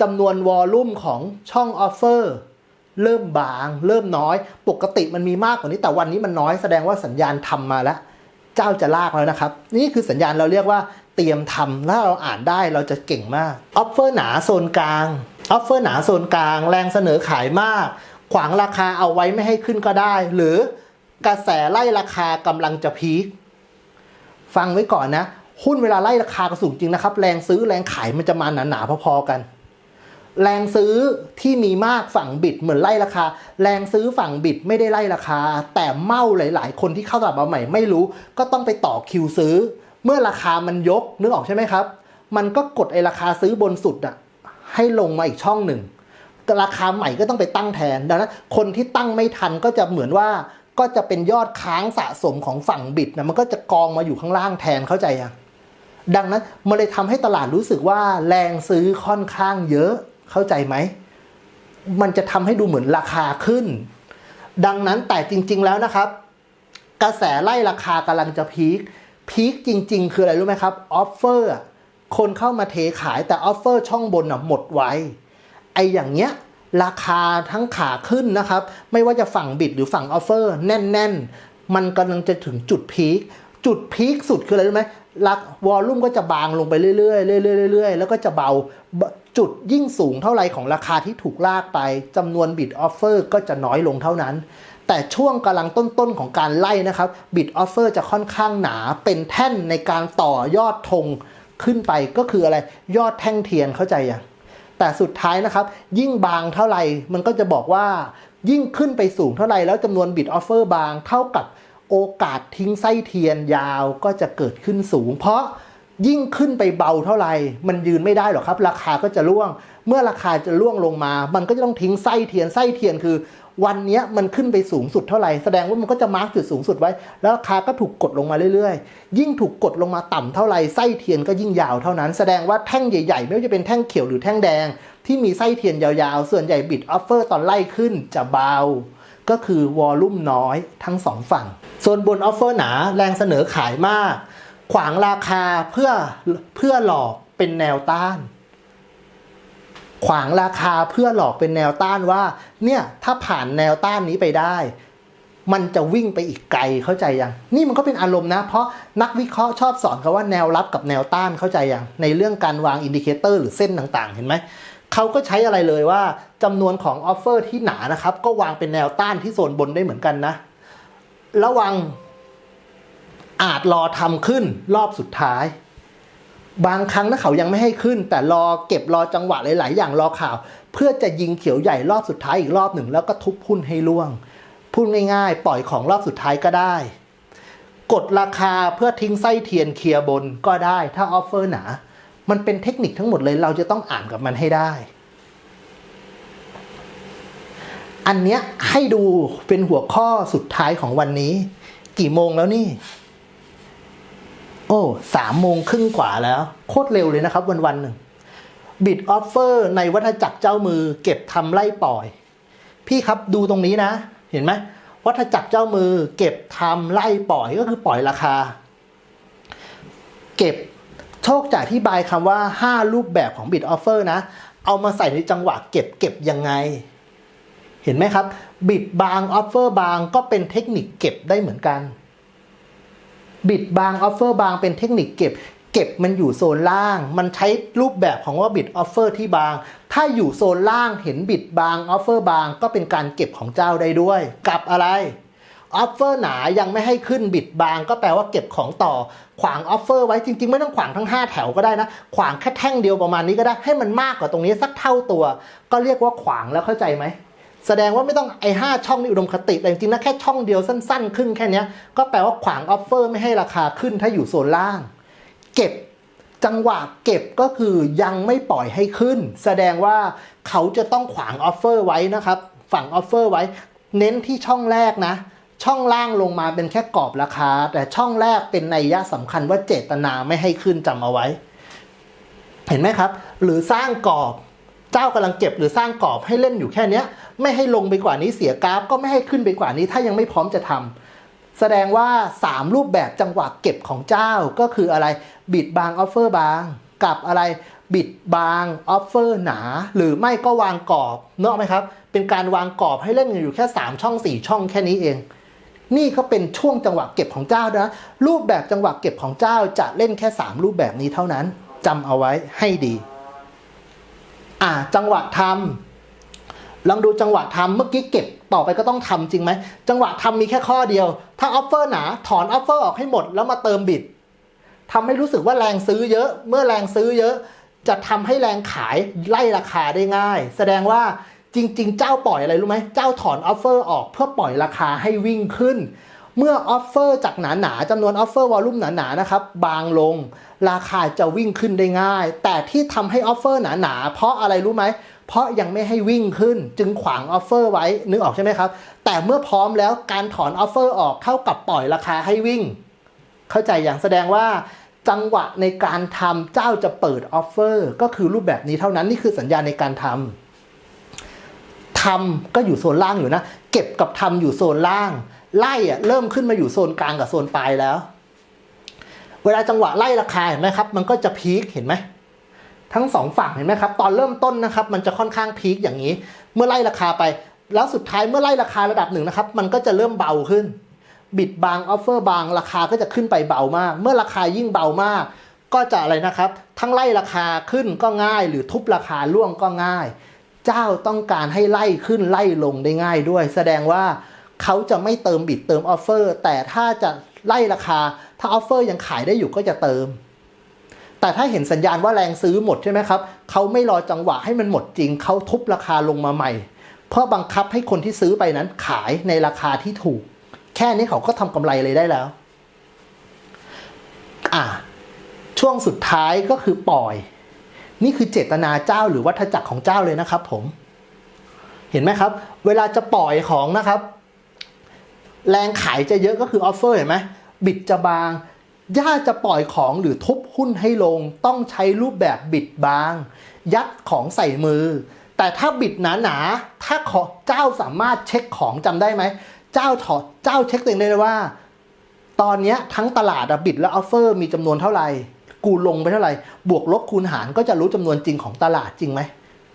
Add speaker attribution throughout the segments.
Speaker 1: จำนวนวอลลุ่มของช่องออฟเฟอร์เริ่มบาง เริ่มน้อย ปกติมันมีมากกว่านี้แต่วันนี้มันน้อยแสดงว่าสัญญาณทำมาแล้ว เจ้าจะลากแล้วนะครับ นี่คือสัญญาณเราเรียกว่าเตรียมทำถ้าเราอ่านได้เราจะเก่งมากออฟเฟอร์หนาโซนกลางออฟเฟอร์หนาโซนกลาง แรงเสนอขายมาก ขวางราคาเอาไว้ไม่ให้ขึ้นก็ได้ หรือกระแสไล่ราคากำลังจะพีคฟังไว้ก่อนนะ หุ้นเวลาไล่ราคากระสูงจริงนะครับ แรงซื้อแรงขายมันจะมาหนาๆพอๆกัน แรงซื้อที่มีมากฝั่งบิดเหมือนไล่ราคา แรงซื้อฝั่งบิดไม่ได้ไล่ราคา แต่เมาหลาย ๆ คนที่เข้าตลาดมาใหม่ไม่รู้ ก็ต้องไปต่อคิวซื้อ เมื่อราคามันยกนึกออกใช่ไหมครับ มันก็กดไอราคาซื้อบนสุดอะให้ลงมาอีกช่องหนึ่งราคาใหม่ก็ต้องไปตั้งแทนดังนั้นคนที่ตั้งไม่ทันก็จะเหมือนว่าก็จะเป็นยอดค้างสะสมของฝั่งบิดนะมันก็จะกองมาอยู่ข้างล่างแทนเข้าใจยังดังนั้นมันเลยทำให้ตลาดรู้สึกว่าแรงซื้อค่อนข้างเยอะ เข้าใจไหม มันจะทำให้ดูเหมือนราคาขึ้น ดังนั้นแต่จริง ๆ แล้วนะครับ กระแสไล่ราคากำลังจะพีค พีคจริง ๆ คืออะไรรู้ไหมครับ ออฟเฟอร์คนเข้ามาเทขายแต่ออฟเฟอร์ช่องบนอะหมดไวไออย่างเงี้ยราคาทั้งขาขึ้นนะครับ ไม่ว่าจะฝั่งบิดหรือฝั่งออฟเฟอร์แน่น ๆ มันกำลังจะถึงจุดพีคจุดพีคสุดคืออะไรรู้ไหมลักวอลลุ่มก็จะบางลงไปเรื่อยๆเรื่อยๆเรื่อยๆแล้วก็จะเบา จุดยิ่งสูงเท่าไรของราคาที่ถูกลากไปจำนวนบิดออฟเฟอร์ก็จะน้อยลงเท่านั้น แต่ช่วงกำลังต้นๆของการไล่นะครับบิดออฟเฟอร์จะค่อนข้างหนาเป็นแท่นในการต่อยอดธงขึ้นไปก็คืออะไรยอดแท่งเทียนเข้าใจยังแต่สุดท้ายนะครับ ยิ่งบางเท่าไหร่มันก็จะบอกว่า ยิ่งขึ้นไปสูงเท่าไหร่แล้วจำนวนบิดออฟเฟอร์บางเท่ากับโอกาสทิ้งไส้เทียนยาวก็จะเกิดขึ้นสูง เพราะ ยิ่งขึ้นไปเบาเท่าไหร่ มันยืนไม่ได้หรอกครับ ราคาก็จะร่วง เมื่อราคาจะร่วงลงมา มันก็จะต้องทิ้งไส้เทียนไส้เทียนคือ วันนี้มันขึ้นไปสูงสุดเท่าไหร่ แสดงว่ามันก็จะมาร์กจุดสูงสุดไว้ แล้วราคาก็ถูกกดลงมาเรื่อยๆ ยิ่งถูกกดลงมาต่ำเท่าไหร่ไส้เทียนก็ยิ่งยาวเท่านั้น แสดงว่าแท่งใหญ่ๆ ไม่ว่าจะเป็นแท่งเขียวหรือแท่งแดง ที่มีไส้เทียนยาวๆ ส่วนใหญ่บิดออฟเฟอร์ตอนไล่ขึ้นจะเบา ก็คือวอลลุ่มน้อยทั้งสองฝั่ง ส่วนบนออฟเฟอร์หนาแรงเสนอขายมาก ขวางราคาเพื่อเพื่อหลอกเป็นแนวต้าน ขวางราคาเพื่อหลอกเป็นแนวต้านว่า เนี่ยถ้าผ่านแนวต้านนี้ไปได้ มันจะวิ่งไปอีกไกลเข้าใจยัง นี่มันก็เป็นอารมณ์นะ เพราะนักวิเคราะห์ชอบสอนเขาว่าแนวรับกับแนวต้านเข้าใจยัง ในเรื่องการวางอินดิเคเตอร์หรือเส้นต่างๆ เห็นไหมเขาก็ใช้อะไรเลยว่าจำนวนของออฟเฟอร์ที่หนานะครับ ก็วางเป็นแนวต้านที่โซนบนได้เหมือนกันนะ ระวัง อาจรอทำขึ้นรอบสุดท้าย บางครั้งนะเขายังไม่ให้ขึ้น แต่รอเก็บรอจังหวะหลาย ๆ อย่างรอข่าว เพื่อจะยิงเขียวใหญ่รอบสุดท้ายอีกรอบหนึ่งแล้วก็ทุบหุ้นให้ล่วงพูดง่าย ๆ ปล่อยของรอบสุดท้ายก็ได้ กดราคาเพื่อทิ้งไส้เทียนเคลียร์บนก็ได้ถ้าออฟเฟอร์หนา มันเป็นเทคนิคทั้งหมดเลยเราจะต้องอ่านกับมันให้ได้ อันเนี้ยให้ดูเป็นหัวข้อสุดท้ายของวันนี้ กี่โมงแล้วนี่ โอ้สามโมงครึ่งกว่าแล้ว โคตรเร็วเลยนะครับวันวันหนึ่งบิดออฟเฟอร์ในวัฏจักรเจ้ามือ เก็บทำไล่ปล่อย พี่ครับดูตรงนี้นะ เห็นไหมวัฏจักรเจ้ามือ เก็บทำไล่ปล่อยก็คือปล่อยราคา เก็บโชคจะอธิบายคำว่า 5 รูปแบบของบิดออฟเฟอร์นะ เอามาใส่ในจังหวะเก็บเก็บยังไง เห็นไหมครับ บิดบางออฟเฟอร์บางก็เป็นเทคนิคเก็บได้เหมือนกัน บิดบางออฟเฟอร์บางเป็นเทคนิคเก็บ เก็บมันอยู่โซนล่าง มันใช้รูปแบบของว่าบิดออฟเฟอร์ที่บาง ถ้าอยู่โซนล่างเห็นบิดบางออฟเฟอร์บางก็เป็นการเก็บของเจ้าได้ด้วย กับอะไรออฟเฟอร์หนายังไม่ให้ขึ้นบิดบางก็แปลว่าเก็บของต่อ ขวางออฟเฟอร์ไว้จริง ๆ ไม่ต้องขวางทั้ง 5 แถวก็ได้นะ ขวางแค่แท่งเดียวประมาณนี้ก็ได้ให้มันมากกว่าตรงนี้สักเท่าตัว ก็เรียกว่าขวางแล้วเข้าใจไหม แสดงว่าไม่ต้องไอ้ห้าช่องนี่อุดมคติแต่จริงๆนะแค่ช่องเดียวสั้นๆครึ่งแค่นี้ก็แปลว่าขวางออฟเฟอร์ไม่ให้ราคาขึ้นถ้าอยู่โซนล่าง เก็บจังหวะเก็บก็คือยังไม่ปล่อยให้ขึ้น แสดงว่าเขาจะต้องขวางออฟเฟอร์ไว้นะครับฝั่งออฟเฟอร์ไว้ เน้นที่ช่องแรกนะ ช่องล่างลงมาเป็นแค่กรอบราคา แต่ช่องแรกเป็นนัยยะสำคัญว่าเจตนาไม่ให้ขึ้นจำเอาไว้ เห็นไหมครับ หรือสร้างกรอบ เจ้ากำลังเก็บหรือสร้างกรอบให้เล่นอยู่แค่เนี้ย ไม่ให้ลงไปกว่านี้เสียกราฟ ก็ไม่ให้ขึ้นไปกว่านี้ ถ้ายังไม่พร้อมจะทำแสดงว่า 3 รูปแบบจังหวะเก็บของเจ้าก็คืออะไรบิดบางออฟเฟอร์บาง กับอะไรบิดบางออฟเฟอร์หนา หรือไม่ก็วางกรอบเนกอะไหมครับ เป็นการวางกรอบให้เล่นอยู่แค่ 3 ช่อง 4 ช่องแค่นี้เอง นี่ก็เป็นช่วงจังหวะเก็บของเจ้านะ รูปแบบจังหวะเก็บของเจ้าจะเล่นแค่ 3 รูปแบบนี้เท่านั้นจำเอาไว้ให้ดี อ่าจังหวะทำ ลองดูจังหวะทำเมื่อกี้เก็บต่อไปก็ต้องทำจริงไหม จังหวะทำมีแค่ข้อเดียว ถ้าออฟเฟอร์หนาถอนออฟเฟอร์ออกให้หมดแล้วมาเติมบิดทำให้รู้สึกว่าแรงซื้อเยอะ เมื่อแรงซื้อเยอะ จะทำให้แรงขายไล่ราคาได้ง่าย แสดงว่าจริง ๆ เจ้าปล่อยอะไรรู้ไหม เจ้าถอนออฟเฟอร์ออกเพื่อปล่อยราคาให้วิ่งขึ้น เมื่อออฟเฟอร์จากหนาๆจำนวนออฟเฟอร์วอลลุ่มหนาๆนะครับบางลง ราคาจะวิ่งขึ้นได้ง่าย แต่ที่ทำให้ออฟเฟอร์หนาๆเพราะอะไรรู้ไหม เพราะยังไม่ให้วิ่งขึ้นจึงขวางออฟเฟอร์ไว้นึกออกใช่ไหมครับ แต่เมื่อพร้อมแล้วการถอนออฟเฟอร์ออกเท่ากับปล่อยราคาให้วิ่ง เข้าใจอย่างแสดงว่าจังหวะในการทำเจ้าจะเปิดออฟเฟอร์ก็คือรูปแบบนี้เท่านั้นนี่คือสัญญาในการทำทำก็อยู่โซนล่างอยู่นะ เก็บกับทำอยู่โซนล่าง ไล่อะเริ่มขึ้นมาอยู่โซนกลางกับโซนปลายแล้ว เวลาจังหวะไล่ราคาเห็นไหมครับ มันก็จะพีคเห็นไหม ทั้งสองฝั่งเห็นไหมครับ ตอนเริ่มต้นนะครับมันจะค่อนข้างพีคอย่างนี้ เมื่อไล่ราคาไป แล้วสุดท้ายเมื่อไล่ราคาระดับหนึ่งนะครับ มันก็จะเริ่มเบาขึ้น บิดบางออฟเฟอร์บางราคาก็จะขึ้นไปเบามาก เมื่อราคายิ่งเบามาก ก็จะอะไรนะครับ ทั้งไล่ราคาขึ้นก็ง่าย หรือทุบราคาล่วงก็ง่าย เจ้าต้องการให้ไล่ขึ้นไล่ลงได้ง่ายด้วย แสดงว่าเขาจะไม่เติมบิดเติมออฟเฟอร์แต่ถ้าจะไล่ราคา ถ้าออฟเฟอร์ยังขายได้อยู่ก็จะเติม แต่ถ้าเห็นสัญญาณว่าแรงซื้อหมดใช่ไหมครับเขาไม่รอจังหวะให้มันหมดจริงเขาทุบราคาลงมาใหม่ เพื่อบังคับให้คนที่ซื้อไปนั้นขายในราคาที่ถูก แค่นี้เขาก็ทำกำไรเลยได้แล้วอะช่วงสุดท้ายก็คือปล่อย นี่คือเจตนาเจ้าหรือวัฏจักรของเจ้าเลยนะครับ ผม เห็นไหมครับ เวลาจะปล่อยของนะครับ แรงขายจะเยอะก็คือออฟเฟอร์เห็นไหมบิดจะบาง ย่าจะปล่อยของหรือทุบหุ้นให้ลง ต้องใช้รูปแบบบิดบาง ยัดของใส่มือ แต่ถ้าบิดหนาๆถ้าขอเจ้าสามารถเช็คของจำได้ไหม เจ้าถอดเจ้าเช็คตัวเองได้เลยว่า ตอนนี้ทั้งตลาดบิดและออฟเฟอร์มีจำนวนเท่าไหร่กูลงไปเท่าไหร่ บวกลบคูณหารก็จะรู้จำนวนจริงของตลาดจริงไหม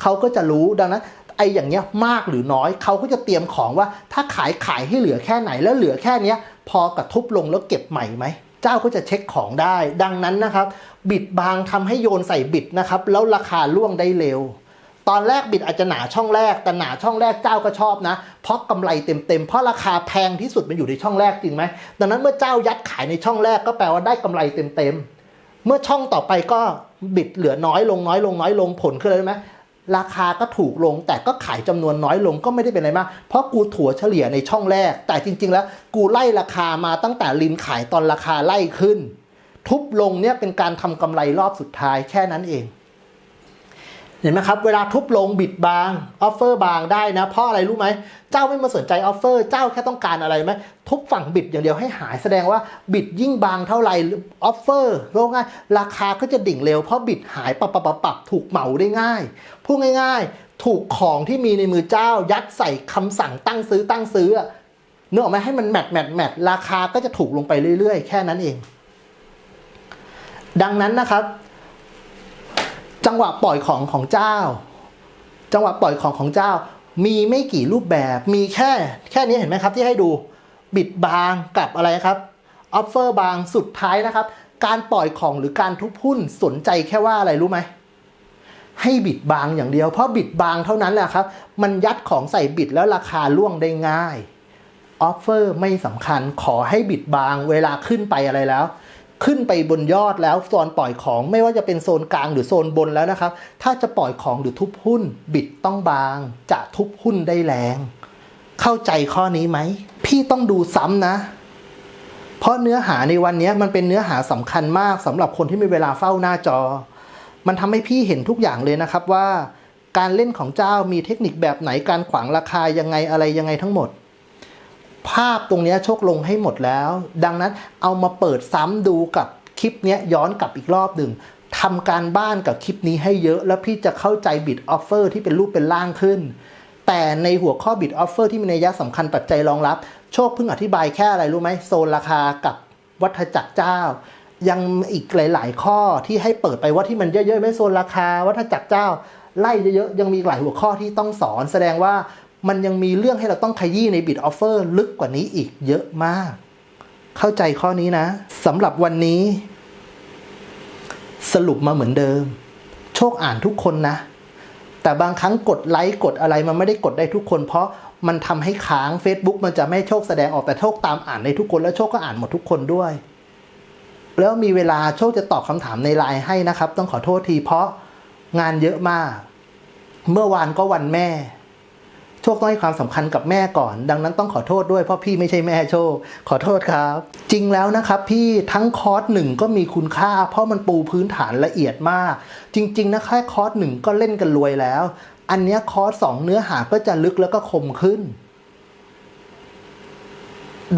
Speaker 1: เขาก็จะรู้ดังนั้นไอ้อย่างเงี้ยมากหรือน้อยเขาก็จะเตรียมของว่า ถ้าขายขายให้เหลือแค่ไหนแล้วเหลือแค่เนี้ย พอกระทุบลงแล้วเก็บใหม่ไหม เจ้าก็จะเช็คของได้ ดังนั้นนะครับ บิดบางทำให้โยนใส่บิดนะครับ แล้วราคาล่วงได้เร็ว ตอนแรกบิดอาจจะหนาช่องแรกแต่หนาช่องแรกเจ้าก็ชอบนะ เพราะกำไรเต็มๆเพราะราคาแพงที่สุดมันอยู่ในช่องแรกจริงไหมดังนั้นเมื่อเจ้ายัดขายในช่องแรกก็แปลว่าได้กำไรเต็มๆเมื่อช่องต่อไปก็บิดเหลือน้อยลงน้อยลงน้อยลงผลคืออะไรไหม ราคาก็ถูกลง แต่ก็ขายจำนวนน้อยลงก็ไม่ได้เป็นอะไรมาก เพราะกูถั่วเฉลี่ยในช่องแรก แต่จริง ๆ แล้วกูไล่ราคามาตั้งแต่ลินขายตอนราคาไล่ขึ้น ทุบลงเนี่ยเป็นการทำกำไรรอบสุดท้ายแค่นั้นเอง เห็นไหมครับ เวลาทุบลงบิดบางออฟเฟอร์บางได้นะ เพราะอะไรรู้ไหม เจ้าไม่มาสนใจออฟเฟอร์เจ้าแค่ต้องการอะไรไหมทุบฝั่งบิดอย่างเดียวให้หายแสดงว่าบิดยิ่งบางเท่าไหร่ออฟเฟอร์โลง่ายราคาก็จะดิ่งเร็วเพราะบิดหายปับปับปับปับถูกเหมาได้ง่ายพูดง่าย ๆ ถูกของที่มีในมือเจ้ายัดใส่คำสั่งตั้งซื้อตั้งซื้ออะเนื้อออกไหมให้มันแมทแมทแมทราคาก็จะถูกลงไปเรื่อยๆ แค่นั้นเอง ดังนั้นนะครับ จังหวะปล่อยของของเจ้า จังหวะปล่อยของของเจ้า มีไม่กี่รูปแบบมีแค่แค่นี้เห็นไหมครับ ที่ให้ดูบิดบางกับอะไรครับออฟเฟอร์บางสุดท้ายนะครับ การปล่อยของหรือการทุบหุ้นสนใจแค่ว่าอะไรรู้ไหมให้บิดบางอย่างเดียว เพราะบิดบางเท่านั้นแหละครับ มันยัดของใส่บิดแล้วราคาล่วงได้ง่ายออฟเฟอร์ไม่สำคัญขอให้บิดบางเวลาขึ้นไปอะไรแล้ว ขึ้นไปบนยอดแล้วโซนปล่อยของไม่ว่าจะเป็นโซนกลางหรือโซนบนแล้วนะครับ ถ้าจะปล่อยของหรือทุบหุ้น บิดต้องบาง จะทุบหุ้นได้แรง เข้าใจข้อนี้ไหม พี่ต้องดูซ้ำนะ เพราะเนื้อหาในวันนี้มันเป็นเนื้อหาสำคัญมากสำหรับคนที่มีเวลาเฝ้าหน้าจอ มันทำให้พี่เห็นทุกอย่างเลยนะครับว่า การเล่นของเจ้ามีเทคนิคแบบไหนการขวางราคายังไงอะไรยังไงทั้งหมด ภาพตรงนี้โชคลงให้หมดแล้ว ดังนั้นเอามาเปิดซ้ำดูกับคลิปนี้ย้อนกลับอีกรอบหนึ่งทำการบ้านกับคลิปนี้ให้เยอะ แล้วพี่จะเข้าใจบิดออฟเฟอร์ที่เป็นรูปเป็นร่างขึ้น แต่ในหัวข้อบิดออฟเฟอร์ที่มีนัยยะสำคัญปัจจัยรองรับ โชคเพิ่งอธิบายแค่อะไรรู้ไหมโซนราคากับวัฏจักรเจ้า ยังอีกหลาย ๆ ข้อที่ให้เปิดไปว่าที่มันเยอะๆไม่โซนราคาว่าถ้าจักรเจ้า ไล่เยอะๆยังมีหลายหัวข้อที่ต้องสอน แสดงว่า มันยังมีเรื่องให้เราต้องขยี้ในบิดออฟเฟอร์ลึกกว่านี้อีกเยอะมาก เข้าใจข้อนี้นะสำหรับวันนี้ สรุปมาเหมือนเดิม โชคอ่านทุกคนนะ แต่บางครั้งกดไลค์กดอะไรมันไม่ได้กดได้ทุกคน เพราะมันทำให้ค้าง Facebook มันจะไม่โชคแสดงออกแต่โชคตามอ่านในทุกคน แล้วโชคก็อ่านหมดทุกคนด้วย แล้วมีเวลาโชคจะตอบคำถามในไลน์ให้นะครับ ต้องขอโทษทีเพราะงานเยอะมาก เมื่อวานก็วันแม่ โชคต้องให้ความสำคัญกับแม่ก่อน ดังนั้นต้องขอโทษด้วยเพราะพี่ไม่ใช่แม่โชค ขอโทษครับ จริงแล้วนะครับพี่ทั้งคอร์สหนึ่งก็มีคุณค่า เพราะมันปูพื้นฐานละเอียดมาก จริง ๆ นะแค่คอร์สหนึ่งก็เล่นกันรวยแล้ว อันนี้คอร์สสองเนื้อหาก็จะลึกแล้วก็คมขึ้น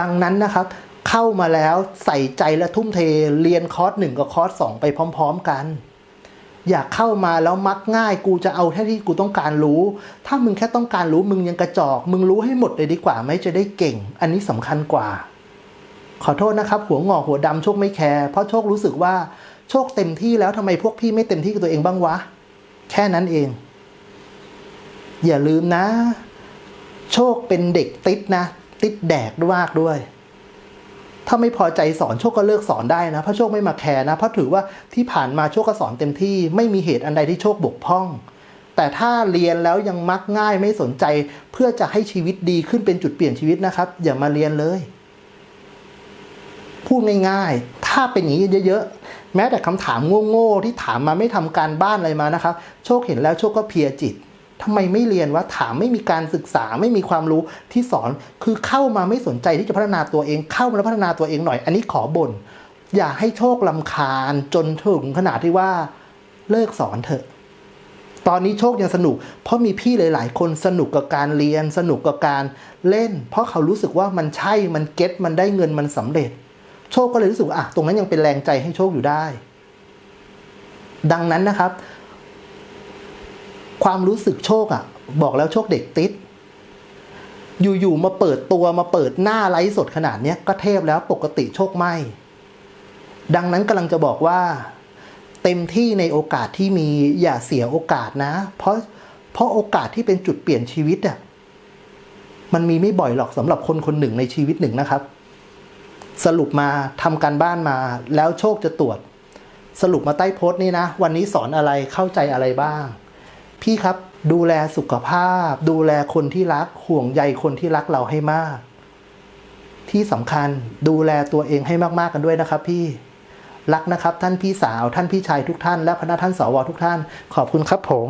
Speaker 1: ดังนั้นนะครับ เข้ามาแล้วใส่ใจและทุ่มเทเรียนคอร์สหนึ่งกับคอร์สสองไปพร้อม ๆ กัน อยากเข้ามาแล้วมักง่าย กูจะเอาแค่ที่กูต้องการรู้ ถ้ามึงแค่ต้องการรู้มึงยังกระจอก มึงรู้ให้หมดเลยดีกว่าไหมจะได้เก่ง อันนี้สำคัญกว่า ขอโทษนะครับ หัวงอกหัวดำโชคไม่แคร์เพราะโชครู้สึกว่าโชคเต็มที่แล้วทำไมพวกพี่ไม่เต็มที่กับตัวเองบ้างวะ แค่นั้นเอง อย่าลืมนะ โชคเป็นเด็กติดนะ ติดแดกมากด้วย ถ้าไม่พอใจสอนโชคก็เลิกสอนได้นะ เพราะโชคไม่มาแคร์นะ เพราะถือว่าที่ผ่านมาโชคก็สอนเต็มที่ไม่มีเหตุอันใดที่โชคบกพร่อง แต่ถ้าเรียนแล้วยังมักง่ายไม่สนใจ เพื่อจะให้ชีวิตดีขึ้นเป็นจุดเปลี่ยนชีวิตนะครับ อย่ามาเรียนเลย พูดง่ายๆถ้าเป็นอย่างนี้เยอะๆแม้แต่คำถามโง่ๆที่ถามมาไม่ทำการบ้านอะไรมานะครับ โชคเห็นแล้วโชคก็เพียจิต ทำไมไม่เรียนวะถามไม่มีการศึกษาไม่มีความรู้ที่สอนคือเข้ามาไม่สนใจที่จะพัฒนาตัวเอง เข้ามาพัฒนาตัวเองหน่อย อันนี้ขอบ่นอย่าให้โชคลำคาญจนถึงขนาดที่ว่าเลิกสอนเถอะ ตอนนี้โชคยังสนุก เพราะมีพี่หลาย ๆ คนสนุกกับการเรียน สนุกกับการเล่น เพราะเขารู้สึกว่ามันใช่มันเก็ตมันได้เงินมันสำเร็จ โชคก็เลยรู้สึกอะตรงนั้นยังเป็นแรงใจให้โชคอยู่ได้ ดังนั้นนะครับ ความรู้สึกโชคอะบอกแล้วโชคเด็กติด อยู่ๆมาเปิดตัวมาเปิดหน้าไลฟ์สดขนาดเนี้ยก็เทพแล้วปกติโชคไม่ ดังนั้นกำลังจะบอกว่า เต็มที่ในโอกาสที่มีอย่าเสียโอกาสนะ เพราะเพราะโอกาสที่เป็นจุดเปลี่ยนชีวิตอะมันมีไม่บ่อยหรอกสำหรับคนคนหนึ่งในชีวิตหนึ่งนะครับ สรุปมาทำการบ้านมาแล้วโชคจะตรวจ สรุปมาใต้โพสต์นี้นะ วันนี้สอนอะไรเข้าใจอะไรบ้าง พี่ครับดูแลสุขภาพ ดูแลคนที่รักห่วงใยคนที่รักเราให้มาก ที่สำคัญดูแลตัวเองให้มากๆกันด้วยนะครับ พี่รักนะครับ ท่านพี่สาวท่านพี่ชายทุกท่าน และพนักท่านสวทุกท่าน ขอบคุณครับผม